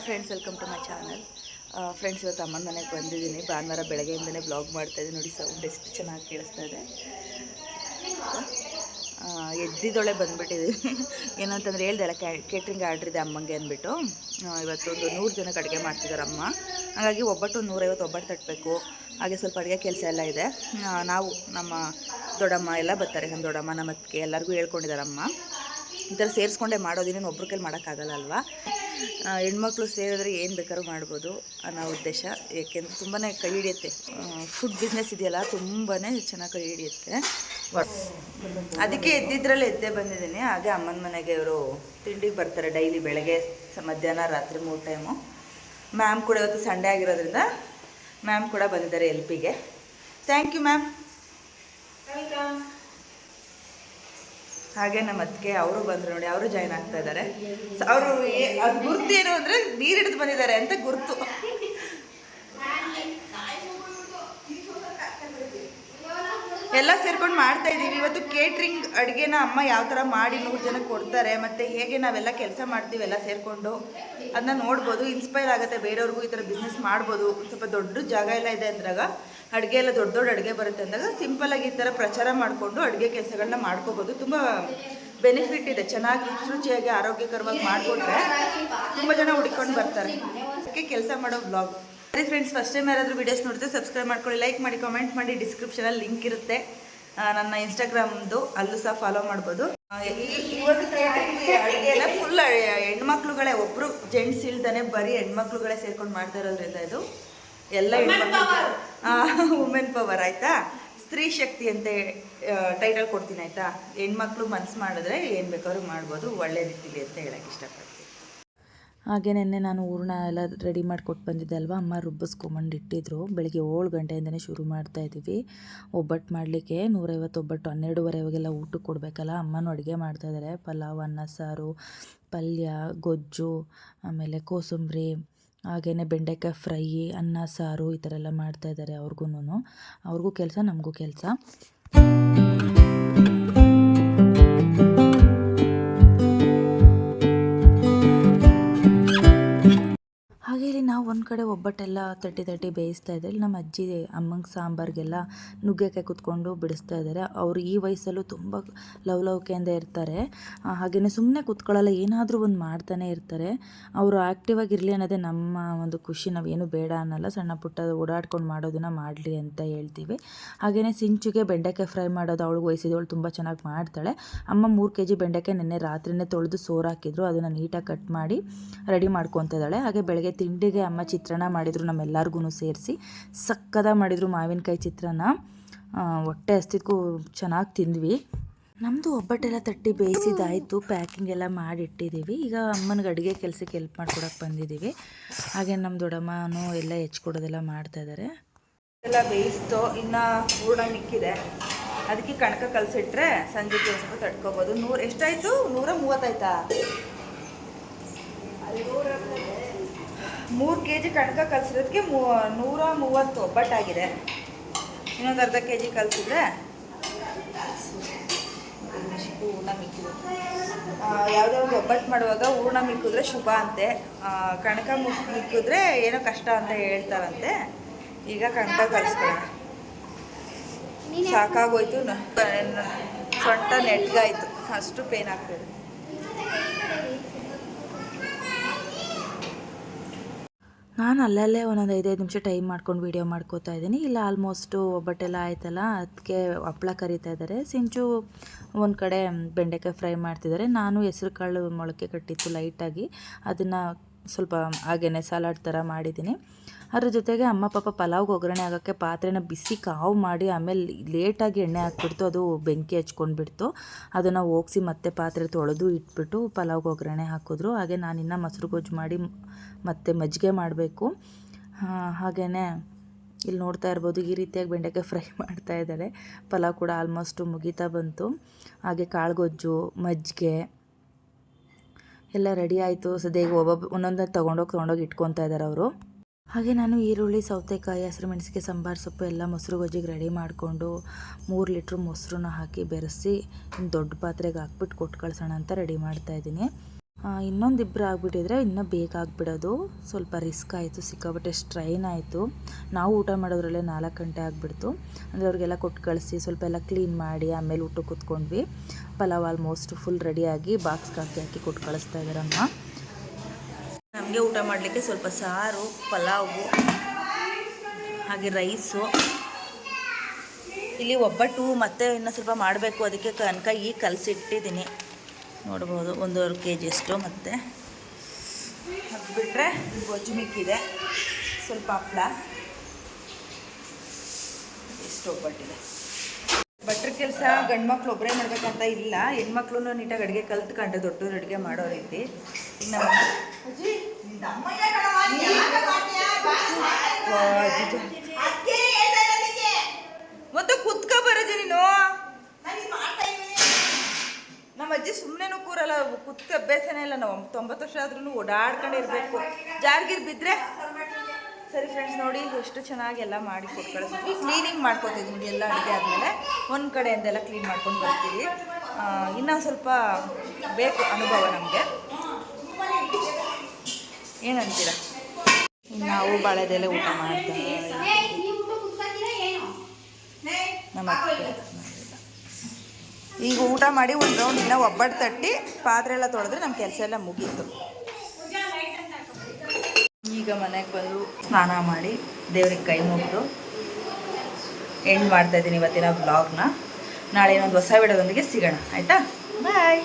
Hi friends welcome to my channel friends ಇವತ್ತು ಅಮ್ಮನ ಮನೆಗೆ ಬಂದಿದ್ದೀನಿ. ಭಾನುವಾರ ಬೆಳಗ್ಗೆಯಿಂದಲೇ ಬ್ಲಾಗ್ ಮಾಡ್ತಾಯಿದ್ದೀನಿ ನೋಡಿ ಸೌಂಡ್ ಎಷ್ಟು ಚೆನ್ನಾಗಿ ಕೇಳಿಸ್ತಾ ಇದೆ. ಎದ್ದಿದ್ದೊಳೆ ಬಂದುಬಿಟ್ಟಿದ್ದೀನಿ ಏನಂತಂದ್ರೆ ಹೇಳ್ದಲ್ಲ ಕೇಟ್ರಿಂಗ್ ಆರ್ಡ್ರ್ ಇದೆ ಅಮ್ಮಂಗೆ ಅಂದ್ಬಿಟ್ಟು. ಇವತ್ತೊಂದು ನೂರು ಜನಕ್ಕೆ ಅಡುಗೆ ಮಾಡ್ತಿದ್ದಾರೆ ಅಮ್ಮ. ಹಾಗಾಗಿ ಒಬ್ಬಟ್ಟು ನೂರೈವತ್ತು ಒಬ್ಬಟ್ಟು ತಟ್ಟಬೇಕು ಹಾಗೆ ಸ್ವಲ್ಪ ಅಡುಗೆ ಕೆಲಸ ಎಲ್ಲ ಇದೆ. ನಾವು, ನಮ್ಮ ದೊಡ್ಡಮ್ಮ ಎಲ್ಲ ಬರ್ತಾರೆ. ನಮ್ಮ ದೊಡ್ಡಮ್ಮ, ನಮ್ಮ ಅತ್ತಿಗೆ ಎಲ್ಲರಿಗೂ ಹೇಳ್ಕೊಂಡಿದ್ದಾರೆ ಅಮ್ಮ ಈ ಥರ ಸೇರಿಸ್ಕೊಂಡೇ ಮಾಡೋದಿನ ಒಬ್ರ ಕೈಲಿ ಮಾಡೋಕ್ಕಾಗಲ್ಲ ಅಲ್ವಾ? ಹೆಣ್ಮಕ್ಳು ಸೇರಿದ್ರೆ ಏನು ಬೇಕಾದ್ರೂ ಮಾಡ್ಬೋದು ಅನ್ನೋ ಉದ್ದೇಶ. ಏಕೆಂದರೆ ತುಂಬಾ ಕೈ ಹಿಡಿಯುತ್ತೆ. ಫುಡ್ ಬಿಸ್ನೆಸ್ ಇದೆಯಲ್ಲ ತುಂಬಾ ಚೆನ್ನಾಗಿ ಕೈ ಹಿಡಿಯುತ್ತೆ. ಅದಕ್ಕೆ ಎದ್ದಿದ್ರಲ್ಲಿ ಎದ್ದೇ ಬಂದಿದ್ದೀನಿ. ಹಾಗೆ ಅಮ್ಮನ ಮನೆಗೆ ಇವರು ತಿಂಡಿಗೆ ಬರ್ತಾರೆ ಡೈಲಿ ಬೆಳಗ್ಗೆ ಮಧ್ಯಾಹ್ನ, ರಾತ್ರಿ ಮೂರು ಟೈಮು ಮ್ಯಾಮ್ ಕೂಡ ಇವತ್ತು ಸಂಡೇ ಆಗಿರೋದ್ರಿಂದ ಮ್ಯಾಮ್ ಕೂಡ ಬಂದಿದ್ದಾರೆ ಎಲ್ಪಿಗೆ ಥ್ಯಾಂಕ್ ಯು ಮ್ಯಾಮ್ ಹಾಗೆ ನಮ್ಮ ಅತ್ತಿಗೆ, ಅವರು ಬಂದರು ನೋಡಿ, ಅವರು ಜಾಯ್ನ್ ಆಗ್ತಾ ಇದ್ದಾರೆ. ಅವರು ಗುರ್ತು ಏನು ಅಂದ್ರೆ ನೀರು ಹಿಡಿದು ಬಂದಿದ್ದಾರೆ ಅಂತ ಗುರ್ತು. ಎಲ್ಲ ಸೇರ್ಕೊಂಡು ಮಾಡ್ತಾ ಇದ್ದೀವಿ ಇವತ್ತು ಕೇಟ್ರಿಂಗ್ ಅಡುಗೆನ ಅಮ್ಮ ಯಾವ ಥರ ಮಾಡಿ ನೂರು ಜನಕ್ಕೆ ಕೊಡ್ತಾರೆ, ಮತ್ತು ಹೇಗೆ ನಾವೆಲ್ಲ ಕೆಲಸ ಮಾಡ್ತೀವಿ ಎಲ್ಲ ಸೇರಿಕೊಂಡು ಅದನ್ನ ನೋಡ್ಬೋದು. ಇನ್ಸ್ಪೈರ್ ಆಗುತ್ತೆ ಬೇರೆಯವ್ರಿಗೂ ಈ ಥರ ಬಿಸ್ನೆಸ್ ಮಾಡ್ಬೋದು. ಸ್ವಲ್ಪ ದೊಡ್ಡ ಜಾಗ ಎಲ್ಲ ಇದೆ ಅಂದಾಗ ಅಡುಗೆ ಎಲ್ಲ ದೊಡ್ಡ ದೊಡ್ಡ ಅಡುಗೆ ಬರುತ್ತೆ ಅಂದಾಗ ಸಿಂಪಲಾಗಿ ಈ ಥರ ಪ್ರಚಾರ ಮಾಡಿಕೊಂಡು ಅಡುಗೆ ಕೆಲಸಗಳನ್ನ ಮಾಡ್ಕೋಬೋದು. ತುಂಬ ಬೆನಿಫಿಟ್ ಇದೆ. ಚೆನ್ನಾಗಿ ರುಚಿ ರುಚಿಯಾಗಿ ಆರೋಗ್ಯಕರವಾಗಿ ಮಾಡಿಕೊಟ್ರೆ ತುಂಬ ಜನ ಹುಡ್ಕೊಂಡು ಬರ್ತಾರೆ. ಅದಕ್ಕೆ ಕೆಲಸ ಮಾಡೋ ಬ್ಲಾಗ್ ಸರಿ ಫ್ರೆಂಡ್ಸ್ ಫಸ್ಟ್ ಟೈಮ್ ಯಾರಾದರೂ ವೀಡಿಯೋಸ್ ನೋಡಿದ್ರೆ ಸಬ್ಸ್ಕ್ರೈಬ್ ಮಾಡ್ಕೊಳ್ಳಿ ಲೈಕ್ ಮಾಡಿ ಕಾಮೆಂಟ್ ಮಾಡಿ ಡಿಸ್ಕ್ರಿಪ್ಷನಲ್ಲಿ ಲಿಂಕ್ ಇರುತ್ತೆ. ನನ್ನ ಇನ್ಸ್ಟಾಗ್ರಾಮ್ದು ಅಲ್ಲೂ ಸಹ ಫಾಲೋ ಮಾಡ್ಬೋದು. ಅಡುಗೆ ಅಡುಗೆನ ಫುಲ್ ಹೆಣ್ಮಕ್ಳುಗಳೇ ಒಬ್ಬರು ಜೆಂಟ್ಸ್ ಇಲ್ದಾನೆ ಬರೀ ಹೆಣ್ಮಕ್ಳುಗಳೇ ಸೇರ್ಕೊಂಡು ಮಾಡ್ತಾ ಇರೋದ್ರಿಂದ ಇದು. ಎಲ್ಲ ಹೆಣ್ಮಕ್ಳು ವುಮೆನ್ ಪವರ್ ಆಯಿತಾ? ಸ್ತ್ರೀ ಶಕ್ತಿ ಅಂತ ಟೈಟಲ್ ಕೊಡ್ತೀನಿ ಆಯಿತಾ? ಹೆಣ್ಮಕ್ಳು ಮನ್ಸು ಮಾಡಿದ್ರೆ ಏನು ಬೇಕಾದ್ರೂ ಮಾಡ್ಬೋದು ಒಳ್ಳೆ ರೀತಿಲಿ ಅಂತ ಹೇಳಕ್ಕೆ ಇಷ್ಟಪಡ್ತೀನಿ. ಹಾಗೆ ನಿನ್ನೆ ನಾನು ಹೂರ್ಣ ಎಲ್ಲ ರೆಡಿ ಮಾಡಿ ಕೊಟ್ಟು ಬಂದಿದ್ದೆ ಅಲ್ವಾ? ಅಮ್ಮ ರುಬ್ಬಿಸ್ಕೊಂಬಂಡು ಇಟ್ಟಿದ್ರು. ಬೆಳಿಗ್ಗೆ ಏಳು ಗಂಟೆಯಿಂದನೇ ಶುರು ಮಾಡ್ತಾ ಇದ್ದೀವಿ. ಒಬ್ಬಟ್ಟು ಮಾಡಲಿಕ್ಕೆ ನೂರೈವತ್ತು ಒಬ್ಬಟ್ಟು ಹನ್ನೆರಡುವರೆವಾಗೆಲ್ಲ ಊಟಕ್ಕೆ ಕೊಡಬೇಕಲ್ಲ? ಅಮ್ಮನೂ ಅಡುಗೆ ಮಾಡ್ತಾಯಿದ್ದಾರೆ ಪಲಾವ್, ಅನ್ನ, ಸಾರು, ಪಲ್ಯ, ಗೊಜ್ಜು, ಆಮೇಲೆ ಕೋಸಂಬರಿ ಹಾಗೆಯೇ ಬೆಂಡೆಕಾಯಿ ಫ್ರೈ, ಅನ್ನ, ಸಾರು ಈ ಥರ ಎಲ್ಲ ಮಾಡ್ತಾಯಿದ್ದಾರೆ ಅವ್ರಿಗೂ ಅವ್ರಿಗೂ ಕೆಲಸ, ನಮಗೂ ಕೆಲಸ. ಹಾಗೆ ಇಲ್ಲಿ ನಾವು ಒಂದು ಕಡೆ ಒಬ್ಬಟ್ಟೆಲ್ಲ ತಟ್ಟಿ ತಟ್ಟಿ ಬೇಯಿಸ್ತಾ ಇದ್ದೇವೆ ಇಲ್ಲಿ ನಮ್ಮ ಅಜ್ಜಿ, ಅಮ್ಮಂಗೆ ಸಾಂಬಾರಿಗೆಲ್ಲ ನುಗ್ಗೆಕಾಯಿ ಕುತ್ಕೊಂಡು ಬಿಡಿಸ್ತಾ ಇದ್ದಾರೆ ಅವರು ಈ ವಯಸ್ಸಲ್ಲೂ ತುಂಬ ಲವಲವಿಕೆಯಿಂದ ಇರ್ತಾರೆ. ಹಾಗೆಯೇ ಸುಮ್ಮನೆ ಕುತ್ಕೊಳ್ಳಲ್ಲ, ಏನಾದರೂ ಒಂದು ಮಾಡ್ತಾನೆ ಇರ್ತಾರೆ. ಅವರು ಆ್ಯಕ್ಟಿವ್ ಆಗಿರಲಿ ಅನ್ನೋದೇ ನಮ್ಮ ಒಂದು ಖುಷಿ. ನಾವೇನು ಬೇಡ ಅನ್ನಲ್ಲ, ಸಣ್ಣ ಪುಟ್ಟ ಓಡಾಡ್ಕೊಂಡು ಮಾಡೋದನ್ನು ಮಾಡಲಿ ಅಂತ ಹೇಳ್ತೀವಿ. ಹಾಗೆಯೇ ಸಿಂಚುಗೆ ಬೆಂಡೆಕಾಯಿ ಫ್ರೈ ಮಾಡೋದು ಅವಳಿಗೆ ವಯಸ್ಸಿದವಳು ತುಂಬ ಚೆನ್ನಾಗಿ ಮಾಡ್ತಾಳೆ. ಅಮ್ಮ ಮೂರು ಕೆ ಜಿ ಬೆಂಡೆಕಾಯಿ ನೆನ್ನೆ ರಾತ್ರಿನೇ ತೊಳೆದು ಸೋರಾಕಿದ್ರು ಅದನ್ನು ನೀಟಾಗಿ ಕಟ್ ಮಾಡಿ ರೆಡಿ ಮಾಡ್ಕೊತಿದ್ದಾಳೆ ಹಾಗೆ ಬೆಳಗ್ಗೆ ತಿಂಡಿಗೆ ಅಮ್ಮ ಚಿತ್ರಾನ್ನ ಮಾಡಿದರು ನಮ್ಮೆಲ್ಲರಿಗೂ ಸೇರಿಸಿ. ಸಕ್ಕದ ಮಾಡಿದರು ಮಾವಿನಕಾಯಿ ಚಿತ್ರಾನ್ನ ಹೊಟ್ಟೆ ಹಸ್ತಿದ್ಕು ಚೆನ್ನಾಗಿ ತಿಂದ್ವಿ. ನಮ್ಮದು ಒಬ್ಬಟ್ಟೆಲ್ಲ ತಟ್ಟಿ ಬೇಯಿಸಿದಾಯಿತು. ಪ್ಯಾಕಿಂಗ್ ಎಲ್ಲ ಮಾಡಿಟ್ಟಿದ್ದೀವಿ ಈಗ ಅಮ್ಮನಿಗೆ ಅಡುಗೆ ಕೆಲಸಕ್ಕೆ ಹೆಲ್ಪ್ ಮಾಡ್ಕೊಡಕ್ಕೆ ಬಂದಿದ್ದೀವಿ ಹಾಗೆ ನಮ್ಮ ದೊಡ್ಡಮ್ಮನೂ ಎಲ್ಲ ಹೆಚ್ಕೊಡೋದೆಲ್ಲ ಮಾಡ್ತಾ ಇದ್ದಾರೆ ಎಲ್ಲ ಬೇಯಿಸ್ತು ಇನ್ನು ಹೂರ್ಣ ಮಿಕ್ಕಿದೆ. ಅದಕ್ಕೆ ಕಣಕ ಕಲಸಿಟ್ರೆ ಸಂಜೆ ಸ್ವಲ್ಪ ತಡ್ಕೊಬೋದು ನೂರು ಎಷ್ಟಾಯಿತು? ನೂರ ಮೂವತ್ತಾಯ್ತಾ? ಮೂರು ಕೆ ಜಿ ಕಣಕ ಕಲಸಿರೋದಕ್ಕೆ ಮೂ ನೂರ ಮೂವತ್ತು ಒಬ್ಬಟ್ಟಾಗಿದೆ ಇನ್ನೊಂದು ಅರ್ಧ ಕೆ ಜಿ ಕಲಸಿದ್ರೆ ಹೂರ್ಣ ಮಿಕ್ಕಿದ್ರು ಯಾವುದೇ ಒಂದು ಒಬ್ಬಟ್ಟು ಮಾಡುವಾಗ ಹೂರ್ಣ ಮಿಕ್ಕಿದ್ರೆ ಶುಭ ಅಂತೆ. ಕಣಕ ಮುಕ್ ಮಿಕ್ಕಿದ್ರೆ ಏನೋ ಕಷ್ಟ ಅಂತ ಹೇಳ್ತಾರಂತೆ. ಈಗ ಕಣಕ ಕಲಿಸ್ಕೊಳ್ಳೋಣ ಸಾಕಾಗೋಯ್ತು ಸೊಂಟ ನೆಟ್ಗಾಯ್ತು. ಅಷ್ಟು ಪೇನ್ ಆಗ್ತದೆ. ನಾನು ಅಲ್ಲಲ್ಲೇ ಒಂದೊಂದು ಐದೈದು ನಿಮಿಷ ಟೈಮ್ ಮಾಡ್ಕೊಂಡು ವೀಡಿಯೋ ಮಾಡ್ಕೋತಾ ಇದ್ದೀನಿ. ಇಲ್ಲ ಆಲ್ಮೋಸ್ಟು ಒಬ್ಬಟ್ಟೆಲ್ಲ ಆಯ್ತಲ್ಲ ಅದಕ್ಕೆ ಹಪ್ಳ ಕರಿತಾ ಇದ್ದಾರೆ ಸಿಂಚು ಒಂದು ಕಡೆ ಬೆಂಡೆಕಾಯಿ ಫ್ರೈ ಮಾಡ್ತಿದ್ದಾರೆ ನಾನು ಹೆಸ್ರು ಕಾಳು ಮೊಳಕೆ ಕಟ್ಟಿತ್ತು ಲೈಟಾಗಿ ಅದನ್ನು ಸ್ವಲ್ಪ ಹಾಗೆಯೇ ಸಲಾಡ್ ಥರ ಮಾಡಿದ್ದೀನಿ. ಅದ್ರ ಜೊತೆಗೆ ಅಮ್ಮ ಪಾಪ ಪಲಾವ್ಗೆ ಒಗ್ಗರಣೆ ಆಗೋಕ್ಕೆ ಪಾತ್ರೆನ ಬಿಸಿ ಕಾವು ಮಾಡಿ ಆಮೇಲೆ ಲೇಟಾಗಿ ಎಣ್ಣೆ ಹಾಕ್ಬಿಡ್ತು, ಅದು ಬೆಂಕಿ ಹಚ್ಕೊಂಡ್ಬಿಡ್ತು ಅದನ್ನು ಹೋಗ್ಸಿ ಮತ್ತೆ ಪಾತ್ರೆ ತೊಳೆದು ಇಟ್ಬಿಟ್ಟು ಪಲಾವ್ಗೆ ಒಗ್ಗರಣೆ ಹಾಕಿದ್ರು. ಹಾಗೆ ನಾನಿನ್ನು ಮೊಸರು ಗೊಜ್ಜು ಮಾಡಿ ಮತ್ತೆ ಮಜ್ಜಿಗೆ ಮಾಡಬೇಕು. ಹಾಗೆಯೇ ಇಲ್ಲಿ ನೋಡ್ತಾ ಇರ್ಬೋದು, ಈ ರೀತಿಯಾಗಿ ಬೆಂಡೆಕಾಯಿ ಫ್ರೈ ಮಾಡ್ತಾ ಇದ್ದಾರೆ. ಪಲಾವ್ ಕೂಡ ಆಲ್ಮೋಸ್ಟು ಮುಗೀತಾ ಬಂತು. ಹಾಗೆ ಕಾಳುಗೊಜ್ಜು ಮಜ್ಜಿಗೆ ಎಲ್ಲ ರೆಡಿ ಆಯಿತು. ಸದ್ಯ ಈಗ ಒಬ್ಬೊಬ್ಬ ಒಂದೊಂದು ತೊಗೊಂಡೋಗಿ ತೊಗೊಂಡೋಗಿ ಇಟ್ಕೊತಾ ಇದ್ದಾರೆ ಅವರು. ಹಾಗೆ ನಾನು ಈರುಳ್ಳಿ, ಸೌತೆಕಾಯಿ, ಹಸಿರು ಮೆಣಸಿಗೆ ಸಾಂಬಾರು, ಸೊಪ್ಪು ಎಲ್ಲ ಮೊಸರು ಗೊಜ್ಜಿಗೆ ರೆಡಿ ಮಾಡಿಕೊಂಡು ಮೂರು ಲೀಟ್ರ್ ಮೊಸರನ್ನ ಹಾಕಿ ಬೆರೆಸಿ ದೊಡ್ಡ ಪಾತ್ರೆಗೆ ಹಾಕ್ಬಿಟ್ಟು ಕೊಟ್ಟು ಕಳ್ಸೋಣ ಅಂತ ರೆಡಿ ಮಾಡ್ತಾ ಇದ್ದೀನಿ. ಇನ್ನೊಂದಿಬ್ಬರು ಆಗಿಬಿಟ್ಟಿದ್ರೆ ಇನ್ನೂ ಬೇಗ ಆಗಿಬಿಡೋದು. ಸ್ವಲ್ಪ ರಿಸ್ಕ್ ಆಯಿತು, ಸಿಕ್ಕಾಪಟ್ಟೆ ಸ್ಟ್ರೈನ್ ಆಯಿತು. ನಾವು ಊಟ ಮಾಡೋದ್ರಲ್ಲೇ ನಾಲ್ಕು ಗಂಟೆ ಆಗಿಬಿಡ್ತು. ಅಂದರೆ ಅವ್ರಿಗೆಲ್ಲ ಕೊಟ್ಟು ಕಳಿಸಿ, ಸ್ವಲ್ಪ ಎಲ್ಲ ಕ್ಲೀನ್ ಮಾಡಿ, ಆಮೇಲೆ ಊಟ ಕೂತ್ಕೊಂಡ್ವಿ. ಪಲಾವ್ ಆಲ್ಮೋಸ್ಟ್ ಫುಲ್ ರೆಡಿಯಾಗಿ ಬಾಕ್ಸ್ಗೆ ಹಾಕಿ ಹಾಕಿ ಕೊಟ್ಟು ಕಳಿಸ್ತಾ ಇದ್ದಾರಮ್ಮ. ನಮಗೆ ಊಟ ಮಾಡಲಿಕ್ಕೆ ಸ್ವಲ್ಪ ಸಾರು, ಪಲಾವು, ಹಾಗೆ ರೈಸು ಇಲ್ಲಿ ಒಬ್ಬಟ್ಟು ಮತ್ತೆ ಇನ್ನೂ ಸ್ವಲ್ಪ ಮಾಡಬೇಕು. ಅದಕ್ಕೆ ಕನಕ ಈಗ ಕಲಸಿಟ್ಟಿದ್ದೀನಿ. ನೋಡ್ಬೋದು ಒಂದೂವರೆ ಕೆ ಜಿಯಷ್ಟು ಮತ್ತು. ಅದು ಬಿಟ್ಟರೆ ಗೊಜ್ಜು ಮಿಕ್ಕಿದೆ ಸ್ವಲ್ಪ ಹಪ್ಪಳ. ಎಷ್ಟು ಒಬ್ಬಟ್ಟಿದೆ. ಭಟ್ರ ಕೆಲಸ ಗಂಡು ಮಕ್ಳು ಒಬ್ಬರೇ ಮಾಡ್ಬೇಕಂತ ಇಲ್ಲ ಹೆಣ್ಮಕ್ಳು ನೀಟಾಗಿ ಅಡುಗೆ ಕಲ್ತ್ಕೊಂಡ್ರೆ ದೊಡ್ಡವ್ರು ಅಡುಗೆ ಮಾಡೋ ರೀತಿ. ಈಗ ನಮ್ಮ. ಮತ್ತೆ ಕುತ್ಕ ಬರೋದು ನೀನು. ನಮ್ಮ ಅಜ್ಜಿ ಸುಮ್ಮನೆ ಕೂರಲ್ಲ ಕುತ್ಕ ಅಭ್ಯಾಸನೇ ಇಲ್ಲ ನಾವು. ತೊಂಬತ್ತು ವರ್ಷ ಆದ್ರೂ ಓಡಾಡ್ಕೊಂಡಿರ್ಬೇಕು ಜಾರ್ಗಿರ್ ಬಿದ್ರೆ? ಸರಿ ಫ್ರೆಂಡ್ಸ್ ನೋಡಿ ಎಷ್ಟು ಚೆನ್ನಾಗಿ ಎಲ್ಲ ಮಾಡಿ ಕೊಟ್ಟು ಕ್ಲೀನಿಂಗ್ ಮಾಡ್ಕೊತಿದ್ದೀನಿ ಎಲ್ಲ ಅಡುಗೆ ಆದಮೇಲೆ. ಒಂದು ಕಡೆಯಿಂದೆಲ್ಲ ಕ್ಲೀನ್ ಮಾಡ್ಕೊಂಡು ಬರ್ತೀವಿ. ಇನ್ನೊಂದು ಇನ್ನೂ ಸ್ವಲ್ಪ ಬೇಕು ಅನುಭವ ನಮಗೆ. ಏನಂತೀರ ನಾವು ಬಾಳೆದೆಲೆ ಊಟ ಮಾಡ್ತೀವಿ ನಮ್ಮ ಈಗ ಊಟ ಮಾಡಿ ಒಂದು ರೌಂಡ್ ಇನ್ನ ಒಬ್ಬಟ್ಟು ತಟ್ಟಿ ಪಾತ್ರೆ ಎಲ್ಲ ತೊಳೆದ್ರೆ ನಮ್ಮ ಕೆಲಸ ಎಲ್ಲ ಮುಗೀತು. ಈಗ ಮನೆಗೆ ಬಂದು ಸ್ನಾನ ಮಾಡಿ ದೇವ್ರಿಗೆ ಕೈ ಮುಗಿದು ಎಂಡ್ ಮಾಡ್ತಾ ಇದ್ದೀನಿ ಇವತ್ತಿನ ಬ್ಲಾಗ್ನ ನಾಳೆ ಇನ್ನೊಂದು ಹೊಸ ವಿಡಿಯೋದೊಂದಿಗೆ ಸಿಗೋಣ. ಆಯಿತಾ? ಬಾಯ್